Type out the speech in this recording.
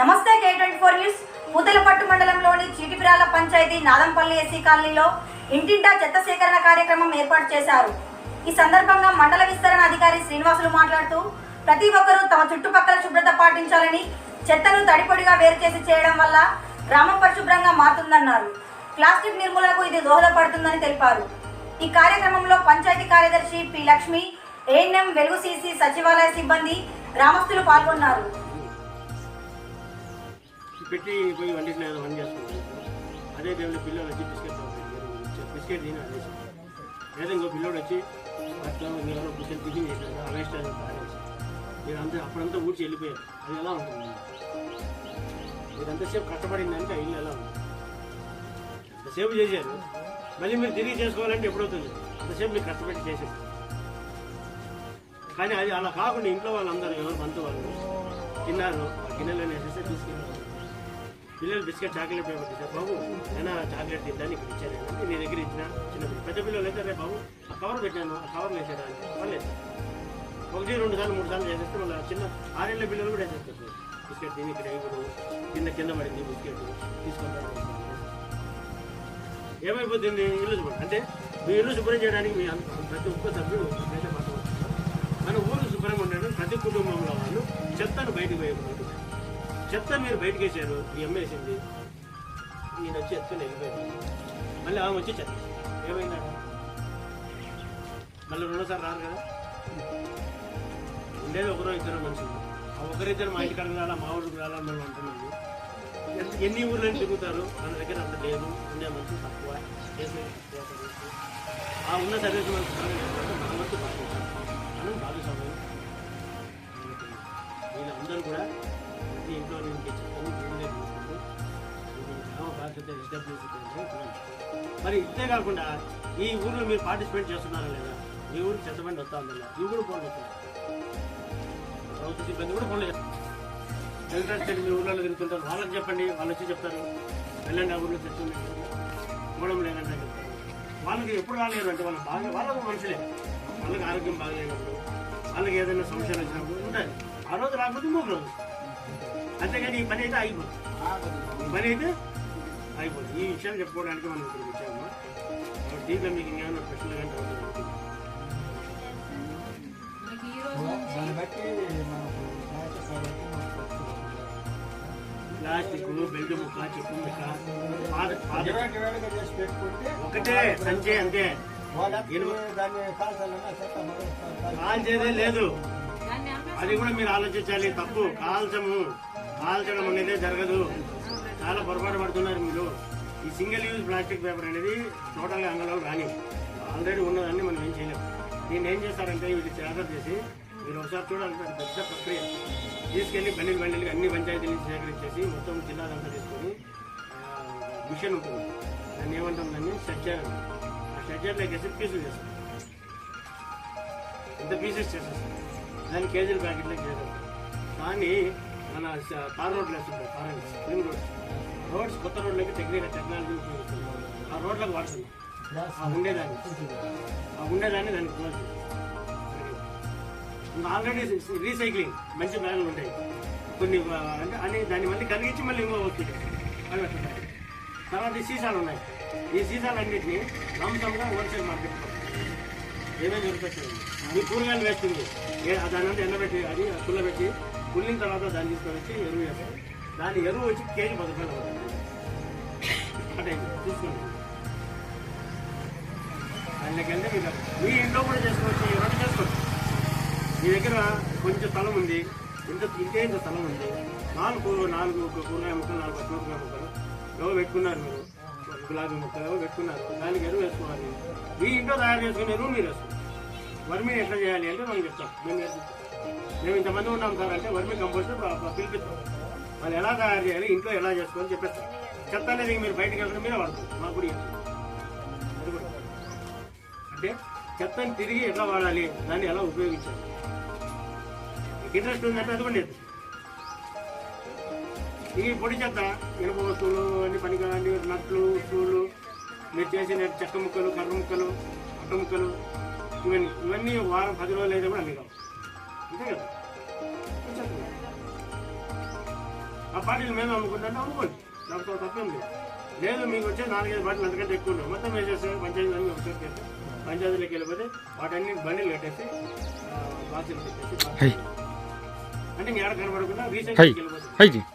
నమస్తే K twenty four news Puthalapattu మండలంలోని Chitipirala panchayat నాదంపల్లి SC కాలనీలో ఇంటింటా చెత్త సేకరణ కార్యక్రమం ఏర్పాటు చేశారు. ఈ సందర్భంగా మండల విస్తరణ అధికారి శ్రీనివాసులు మాట్లాడుతూ ప్రతి ఒక్కరూ తమ చుట్టుపక్కల శుభ్రత పాటించాలని చెత్తను తడిపొడిగా వేరు చేసి చేయడం వల్ల గ్రామం పరిశుభ్రంగా మారుతుందన్నారు. ప్లాస్టిక్ నిర్మూలనకు ఇది దోహదపడుతుందని తెలిపారు. ఈ కార్యక్రమంలో పంచాయతీ కార్యదర్శి P Lakshmi ANM Velugu CC సచివాలయ సిబ్బంది గ్రామస్తులు పాల్గొన్నారు. పెట్టి పోయి వండిన వండి చేసుకుంటాం అదే టైంలో పిల్లలు వచ్చి బిస్కెట్ బిస్కెట్ తిని అనేసి లేదా ఇంకో పిల్లోడు వచ్చి అట్లా ఎవరో బిస్కెట్ టిఫిన్ చేశారు ఆ వేస్ట్ అది మీరు అంతా అప్పుడంతా ఊడ్చి వెళ్ళిపోయారు. అది ఎలా ఉంటుంది? మీరు అంతసేపు కష్టపడిందంటే ఆ ఇల్లు ఎలా ఉంటుంది అంతసేపు చేశారు? మళ్ళీ మీరు తిరిగి చేసుకోవాలంటే ఎప్పుడవుతుంది అంతసేపు మీరు కష్టపడి చేశారు? కానీ అది అలా కాకుండా ఇంట్లో వాళ్ళందరూ ఎవరు బంతు వాళ్ళు తిన్నారు ఆ గిన్నెలో వేసేస్తే తీసుకెళ్ళారు. పిల్లలు బిస్కెట్ చాక్లెట్ పేపర్ ఇచ్చారు బాబు అయినా చాక్లెట్ తింటాను ఇక్కడ ఇచ్చాను. అంటే నీ దగ్గర ఇచ్చిన చిన్న పెద్ద పిల్లలు అయితే రే బాబు ఆ కవర్ పెట్టాను ఆ కవర్ వేసాడా అంటే పర్లేదు. ఒకటి రెండు సార్లు మూడు సార్లు చేసేస్తే మళ్ళీ చిన్న ఆరేళ్ళ పిల్లలు కూడా వేసేస్తారు బిస్కెట్ తిని ఇక్కడ ఇప్పుడు కింద కింద పడింది బిస్కెట్. తీసుకుంటాను. ఏమైపోతుంది? ఇల్లు శుభ్రం. అంటే మీ ఇల్లు శుభ్రం చేయడానికి మీ ప్రతి ఒక్క సభ్యుడు అయితే పట్టవచ్చు మన ఊరు శుభ్రంగా ఉండడం ప్రతి కుటుంబంలో వాళ్ళు చెత్తను బయటకు వేయకూడదు చెత్త మీరు బయటకు వేసారు ఈ అమ్మేసింది ఈయన వచ్చి ఎత్తుకుని వెళ్ళిపోయింది మళ్ళీ ఆమె వచ్చి చెత్త ఏమైందా మళ్ళీ రెండోసారి రారు కదా? ఉండేది ఒకరో ఇద్దరు మనుషులు. ఆ ఒకరిద్దరు మా ఇంటికి రాలా మా ఊరికి రాలా మేము అంటున్నాము. ఎంత- ఎన్ని ఊర్లను తిరుగుతారు? మన దగ్గర అంత లేదు. ఉండే మనుషులు తక్కువ. చేసే ఆ ఉన్న సర్వీస్ మనకు బాగా మన తక్కువ. మనం భాగస్వామ్యం గ్రామ ఎస్డబ్ల్యూసీ మరి ఇంతే కాకుండా ఈ ఊర్లో మీరు పార్టిసిపేట్ చేస్తున్నారా లేదా? మీ ఊరికి చెత్తబండి వస్తా ఉందా ఈ కూడా ఫోన్లు వస్తున్నారు ప్రభుత్వ సిబ్బంది కూడా ఫోన్లు చేస్తారు మీ ఊర్లలో తిరుగుతుంటారు. వాళ్ళకి చెప్పండి వాళ్ళు వచ్చి చెప్తారు. వెళ్ళండి ఆ ఊర్లో చెప్తుంది ఇవ్వడం లేదంటే చెప్తారు వాళ్ళకి ఎప్పుడు రాలేదు అంటే వాళ్ళు బాగా వాళ్ళకు మనుషులే. వాళ్ళకి ఆరోగ్యం బాగలేనప్పుడు వాళ్ళకి ఏదైనా సమస్యలు వచ్చినప్పుడు ఉంటాయి ఆ రోజు రాకపోతే మూడు రోజు. అంతేగాని ఈ పని అయితే అయిపోతుంది ఈ పని అయితే అయిపోతుంది. ఈ విషయాలు చెప్పుకోవడానికి మనం ఇక్కడికి వచ్చాము. దీంట్లో మీకు ఇంకేమైనా ప్రశ్నలు కానీ ప్లాస్టిక్ బెల్ట్ ముక్క చెప్పు ముక్క ఒకటే సంచే అంతే. కాల్చేదే లేదు. అది కూడా మీరు ఆలోచించాలి తప్పు. కాల్చము. కాల్చడం అనేది జరగదు. చాలా పొరపాటు పడుతున్నారు మీరు. ఈ సింగిల్ యూజ్ ప్లాస్టిక్ పేపర్ అనేది టోటల్గా అంగలో రాని ఆల్రెడీ ఉన్నదాన్ని మనం ఏం చేయలేము దీన్ని ఏం చేస్తారంటే వీటి సేకరణ చేసి మీరు ఒకసారి చూడాలంటే పెద్ద ప్రక్రియ. తీసుకెళ్ళి బండిలు బండిలు అన్ని పంచాయతీల నుంచి సేకరించేసి మొత్తం జిల్లాలంతా తీసుకొని మిషన్ ఉంటుంది. దాన్ని ఏమంటాం దాన్ని? షెడ్జర్ ఆ షెడ్జర్లో వేసి పీసులు చేస్తాం ఇంత పీసెస్ చేసేస్తాం దాన్ని కేజీల ప్యాకెట్లో చేసేస్తాం కానీ మన స- తార్ రోడ్లు వేస్తుంటాయి ఫారెన్స్ స్ప్రింగ్ రోడ్స్ రోడ్స్ కొత్త రోడ్లకి టెక్నికల్ టెక్నాలజీ ఉపయోగిస్తున్నాం ఆ రోడ్లకు వాడుతున్నాం. ఆ ఉండేదాన్ని. ఆ ఉండేదాన్ని దానికి క్లోజ్ ఆల్రెడీ రీసైక్లింగ్ మంచి ప్లాన్లు ఉంటాయి. కొన్ని అంటే అని దాన్ని మళ్ళీ కలిగించి మళ్ళీ ఇంకో వస్తుంది అవి పెట్టుకుంటారు తర్వాత ఈ సీసాలు ఉన్నాయి. ఈ సీసాలన్నింటినీ లంసంగా హోల్సేల్ మార్కెట్ ఏమేమి దొరుకుతుంది మీ కూరగాయలు వేస్తుంది. దాని అంతా ఎండబెట్టి అది కుళ్ళబెట్టి కుళ్ళిన తర్వాత దాన్ని తీసుకొని వచ్చి ఎరువు వేస్తారు దాని ఎరువు వచ్చి కేజీ పది రూపాయలు అంటే తీసుకోండి దానిలోకి వెళ్తే మీకు మీ ఇంట్లో కూడా చేసుకోవచ్చు రెండు చేసుకోవచ్చు. మీ దగ్గర కొంచెం స్థలం ఉంది ఇంత ఇంతే ఇంత స్థలం ఉంది. నాలుగు నాలుగు కూరగాయ ముక్కలు నాలుగు కూరగాయ ముక్కలు. ఎవరు పెట్టుకున్నారు మీరు? గులాబీ ముక్కలు ఎవరు పెట్టుకున్నారు? దానికి ఎరువు వేసుకోవాలి. మీ ఇంట్లో తయారు చేసుకునే ఎరువు మీరు వేసుకోండి. వర్మీ ఎట్లా చేయాలి అంటే మనం చెప్తాం. మేము మేము ఇంతమంది ఉన్నాం సార్ అంటే వర్మీ కంపోస్ట్ పిలిపిస్తాం. వాళ్ళు ఎలా తయారు చేయాలి ఇంట్లో ఎలా చేసుకోవాలని చెప్పేస్తారు. చెత్త అనేది మీరు బయటకు వెళ్ళడం మీరే వాడుతుంది మా గుడి. అంటే చెత్తని తిరిగి ఎట్లా వాడాలి దాన్ని ఎలా ఉపయోగించాలి? ఇంట్రెస్ట్ ఉందంటే అది కూడా ఈ పొడి చెత్త ఇనుప వస్తువులు అన్ని పనికిరాని నట్లు స్టూలు మీరు చేసిన చెక్క ముక్కలు కర్ర ముక్కలు అట్ట ముక్కలు ఇవన్నీ ఇవన్నీ వారం పది రోజులు అయితే కూడా అన్ని పార్టీలు మేము అమ్ముకుంటుంటే అమ్ముకోండి దాంతో తప్పేం లేదు లేదు మీకు వచ్చే నాలుగైదు బాటిల్ అంతకంటే ఎక్కువ ఉండవు మొత్తం వేసేస్తే పంచాయతీ అన్ని ఒకసారి పంచాయతీలోకి వెళ్ళిపోతే వాటన్ని బండిలు కట్టేసి బాక్సులు పెట్టేసి. అంటే ఇంకా ఎక్కడ కనబడకుండా రీసెంట్ హై వెళ్ళిపోతుంది